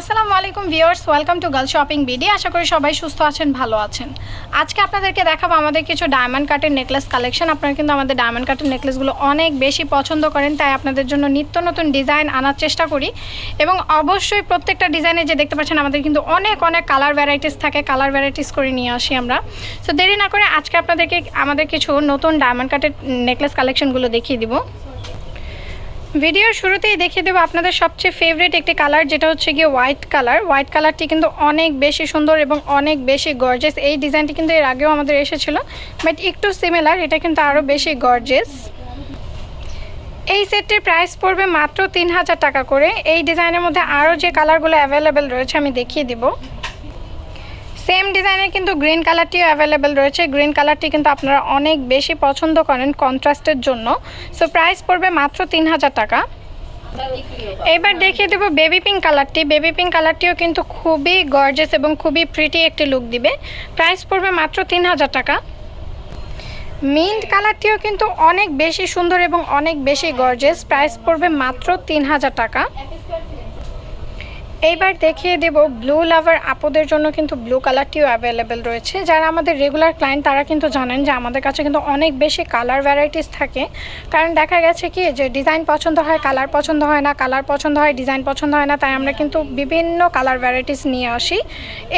আসসালামু আলাইকুম viewers, welcome to Girl Shopping BD. আশা করি সবাই সুস্থ আছেন, ভালো আছেন। আজকে আপনাদেরকে দেখাবো আমাদের কিছু ডায়মন্ড কাটের নেকলেস কালেকশন আপনারা কিন্তু আমাদের ডায়মন্ড কাটের নেকলেসগুলো অনেক বেশি পছন্দ করেন, তাই আপনাদের জন্য নিত্য নতুন ডিজাইন আনার চেষ্টা করি। এবং অবশ্যই প্রত্যেকটা ডিজাইনে যে দেখতে পাচ্ছেন, আমাদের কিন্তু অনেক অনেক কালার ভ্যারাইটিস থাকে কালার ভ্যারাইটিস করে নিয়ে আসি আমরা। সো দেরি না করে আজকে আপনাদেরকে আমাদের কিছু নতুন ডায়মন্ড কাটের নেকলেস কালেকশনগুলো দেখিয়ে দিব। ভিডিওর শুরুতেই দেখিয়ে দেবো আপনাদের সবচেয়ে ফেভারিট একটি কালার যেটা হচ্ছে গিয়ে হোয়াইট কালার হোয়াইট কালারটি কিন্তু অনেক বেশি সুন্দর এবং অনেক বেশি গর্জেস এই ডিজাইনটি কিন্তু এর আগেও আমাদের এসেছিল বাট একটু সিমিলার এটা কিন্তু আরও বেশি গর্জেস এই সেটটির প্রাইস পড়বে মাত্র তিন হাজার টাকা করে। এই ডিজাইনের মধ্যে আরও যে কালারগুলো অ্যাভেলেবেল রয়েছে, আমি দেখিয়ে দিব। সেম ডিজাইনের কিন্তু গ্রিন কালারটিও অ্যাভেলেবেল রয়েছে। গ্রিন কালারটি কিন্তু আপনারা অনেক বেশি পছন্দ করেন কন্ট্রাস্টের জন্য। সো প্রাইস পড়বে মাত্র তিন হাজার টাকা। এবার দেখিয়ে দেবো বেবি পিঙ্ক কালারটি। বেবি পিঙ্ক কালারটিও কিন্তু খুবই গর্জেস এবং খুবই প্রিটি একটি লুক দিবে। প্রাইস পড়বে মাত্র তিন হাজার টাকা। মিন্ট কালারটিও কিন্তু অনেক বেশি সুন্দর এবং অনেক বেশি গর্জেস প্রাইস পড়বে মাত্র তিন হাজার টাকা। এইবার দেখিয়ে দেব ব্লু লাভার আপুদের জন্য কিন্তু ব্লু কালারটিও অ্যাভেলেবেল রয়েছে। যারা আমাদের রেগুলার ক্লায়েন্ট তারা কিন্তু জানেন যে আমাদের কাছে কিন্তু অনেক বেশি কালার ভ্যারাইটিস থাকে। কারণ দেখা গেছে কি, যে ডিজাইন পছন্দ হয় কালার পছন্দ হয় না কালার পছন্দ হয় ডিজাইন পছন্দ হয় না, তাই আমরা কিন্তু বিভিন্ন কালার ভ্যারাইটিস নিয়ে আসি।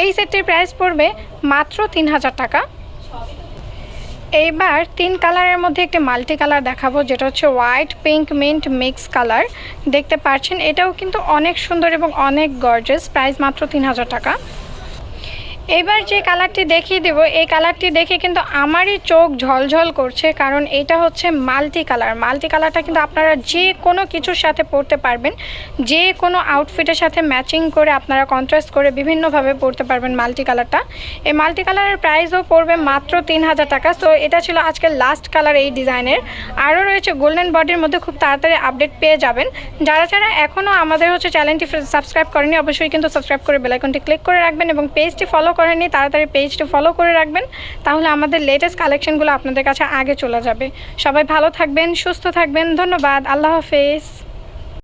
এই সেটটির প্রাইস পড়বে মাত্র তিন হাজার টাকা। এইবার তিন কালারের মধ্যে একটি মাল্টি কালার দেখাবো, যেটা হচ্ছে white, pink, mint, mix colour. দেখতে পাচ্ছেন, এটাও কিন্তু অনেক সুন্দর এবং অনেক গর্জেস প্রাইস মাত্র তিন হাজার টাকা। এবার যে কালারটি দেখিয়ে দেব, এই কালারটি দেখে কিন্তু আমারই চোখ ঝলঝল করছে, কারণ এটা হচ্ছে মাল্টি কালার। মাল্টি কালারটা কিন্তু আপনারা যে কোনো কিছুর সাথে পরতে পারবেন, যে কোনো আউটফিটের সাথে ম্যাচিং করে আপনারা কন্ট্রাস্ট করে বিভিন্নভাবে পরতে পারবেন মাল্টি কালারটা। এই মাল্টি কালারের প্রাইসও পড়বে মাত্র তিন হাজার টাকা। সো এটা ছিল আজকের লাস্ট কালার এই ডিজাইনের আরও রয়েছে গোল্ডেন বডির মধ্যে খুব তাড়াতাড়ি আপডেট পেয়ে যাবেন। যারা যারা এখনও আমাদের হচ্ছে চ্যানেলটি সাবস্ক্রাইব করেনি অবশ্যই কিন্তু সাবস্ক্রাইব করে বেলাইকনটি ক্লিক করে রাখবেন এবং পেজটি ফলো করেননি, তাড়াতাড়ি পেজটা ফলো করে রাখবেন, তাহলে আমাদের লেটেস্ট কালেকশনগুলো আপনাদের কাছে আগে চলে যাবে। সবাই ভালো থাকবেন, সুস্থ থাকবেন, ধন্যবাদ, আল্লাহ হাফেজ।